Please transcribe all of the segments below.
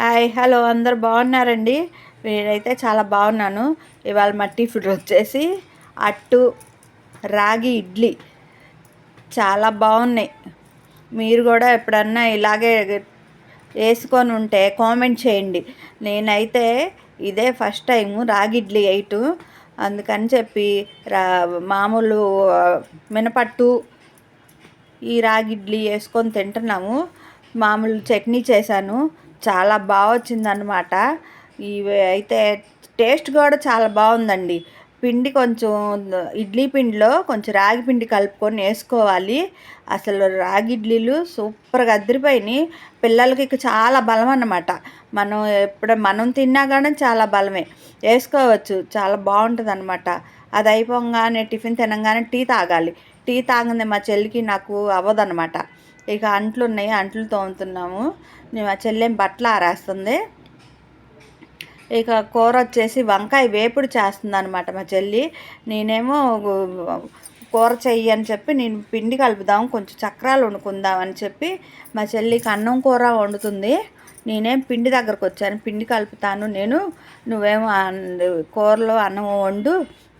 Hi hello అందరు బాగున్నారండి? నేనైతే చాలా బాగున్నాను. ఇవాళ మా టిఫిన్ వచ్చేసి అట్టు రాగి ఇడ్లీ. చాలా బాగున్నాయి. మీరు కూడా ఎప్పుడన్నా ఇలాగే వేసుకొని ఉంటే కామెంట్ చేయండి. నేనైతే ఇదే ఫస్ట్ టైము రాగి ఇడ్లీ ఎయిట్ అందుకని చెప్పి రా మామూలు మినపట్టు ఈ రాగి ఇడ్లీ వేసుకొని తింటున్నాము. మామూలు చట్నీ చేశాను. చాలా బాగా వచ్చిందనమాట ఇవి అయితే టేస్ట్ కూడా చాలా బాగుందండి పిండి కొంచెం ఇడ్లీ పిండిలో కొంచెం రాగి పిండి కలుపుకొని వేసుకోవాలి. అసలు రాగి ఇడ్లీలు సూపర్గా అదిరిపోయినాయి పిల్లలకి చాలా బలం అన్నమాట మనం ఎప్పుడు మనం తిన్నా కానీ చాలా బలమే. వేసుకోవచ్చు చాలా బాగుంటుంది అనమాట అది అయిపోగానే టిఫిన్ తినగానే టీ తాగాలి. టీ తాగింది మా చెల్లికి నాకు అవ్వదనమాట ఇక అంట్లు ఉన్నాయి అంట్లు తోముతున్నాము. మా చెల్లెం బట్టలు ఆరేస్తుంది. ఇక కూర వచ్చేసి వంకాయ వేపుడు చేస్తుంది అనమాట మా చెల్లి. నేనేమో కూర చెయ్యి అని చెప్పి నేను పిండి కలుపుదాం కొంచెం చక్రాలు వండుకుందాం అని చెప్పి మా చెల్లికి అన్నం కూర వండుతుంది. నేనేం పిండి దగ్గరకు వచ్చాను పిండి కలుపుతాను. నేను నువ్వేమో కూరలో అన్నం వండు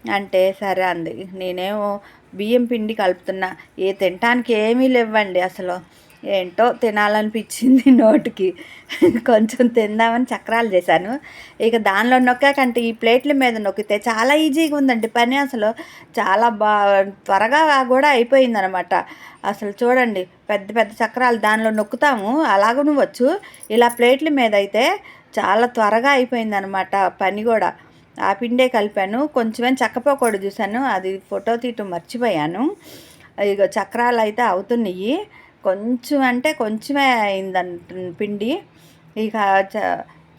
అంటే సరే అంది. నేనేమో బియ్యం పిండి కలుపుతున్నా. ఏ తినటానికి ఏమీ లేవండి అసలు. ఏంటో తినాలనిపించింది నోటికి. కొంచెం తిందామని చక్రాలు చేశాను. ఇక దానిలో నొక్కాకంటే ఈ ప్లేట్ల మీద నొక్కితే చాలా ఈజీగా ఉందండి పని అసలు. చాలా బా త్వరగా కూడా అయిపోయింది అనమాట అసలు చూడండి పెద్ద పెద్ద చక్రాలు దానిలో నొక్కుతాము. అలాగనువచ్చు ఇలా ప్లేట్ల మీద అయితే చాలా త్వరగా అయిపోయిందనమాట పని కూడా. ఆ పిండే కలిపాను. కొంచెమే చక్కపోకూడదు చూశాను. అది ఫోటో తీయటం మర్చిపోయాను. ఇక చక్రాలు అయితే అవుతున్నాయి. కొంచెం అంటే కొంచెమే అయిందంట పిండి. ఇక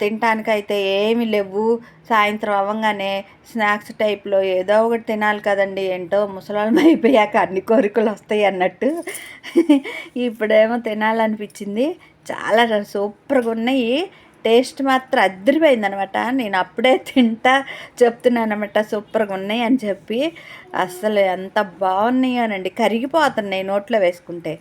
తినటానికైతే ఏమి లేవు. సాయంత్రం అవ్వగానే స్నాక్స్ టైప్లో ఏదో ఒకటి తినాలి కదండి. ఏంటో ముసలాళ్ళం అయిపోయాక అన్ని కోరికలు వస్తాయి అన్నట్టు. ఇప్పుడేమో తినాలనిపించింది. చాలా సూపర్గా ఉన్నాయి. టేస్ట్ మాత్రం అద్దరిపోయింది అనమాట నేను అప్పుడే తింటా చెప్తున్నాను అనమాట సూపర్గా ఉన్నాయి అని చెప్పి. అసలు ఎంత బాగున్నాయోనండి కరిగిపోతున్నాయి నోట్లో వేసుకుంటే.